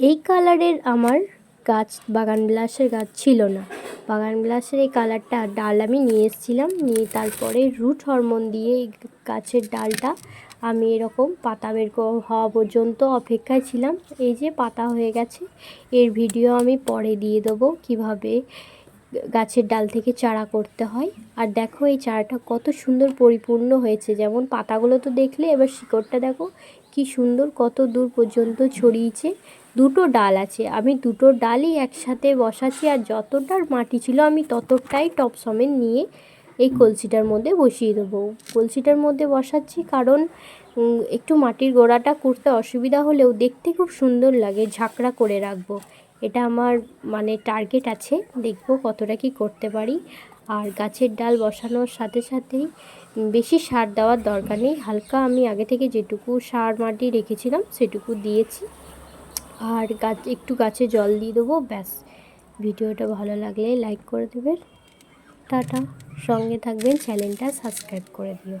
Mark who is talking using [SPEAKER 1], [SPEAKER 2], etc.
[SPEAKER 1] এই কালারের আমার গাছ, বাগান বিলাসের গাছ ছিল না। বাগান বিলাসের এই কালারটা ডাল আমি নিয়ে এসেছিলাম। নিয়ে তারপরে রুট হরমোন দিয়ে এই গাছের ডালটা আমি এরকম পাতা বের হওয়া পর্যন্ত অপেক্ষায় ছিলাম। এই যে পাতা হয়ে গেছে, এর ভিডিও আমি পরে দিয়ে দেবো কীভাবে গাছের ডাল থেকে চারা করতে হয়। আর দেখো এই চারাটা কত সুন্দর পরিপূর্ণ হয়েছে। যেমন পাতাগুলো তো দেখলে, এবার শিকড়টা দেখো কি সুন্দর, কত দূর পর্যন্ত ছড়িয়েছে। দুটো ডাল আছে। আমি দুটো ডালই একসাথে বসাচ্ছি আর যতটার মাটি ছিল আমি ততটাই টপ সমেত নিয়ে এই কলসিটার মধ্যে বসিয়ে দেবো। কলসিটার মধ্যে বসাচ্ছি কারণ একটু মাটির গোড়াটা করতে অসুবিধা হলেও দেখতে খুব সুন্দর লাগে, ঝাঁকড়া করে রাখব। এটা আমার মানে টার্গেট আছে, দেখব কতটা কি করতে পারি। আর গাছের ডাল বসানোর সাথে সাথেই বেশি সার দেওয়ার দরকার নেই। হালকা আমি আগে থেকে যেটুকু সার মাটি রেখেছিলাম সেটুকু দিয়েছি। আর গাছ, একটু গাছে জল দিয়ে দেবো, ব্যাস। ভিডিওটা ভালো লাগলে লাইক করে দেবেন। টাটা। সঙ্গে থাকবেন, চ্যানেলটা সাবস্ক্রাইব করে দিও।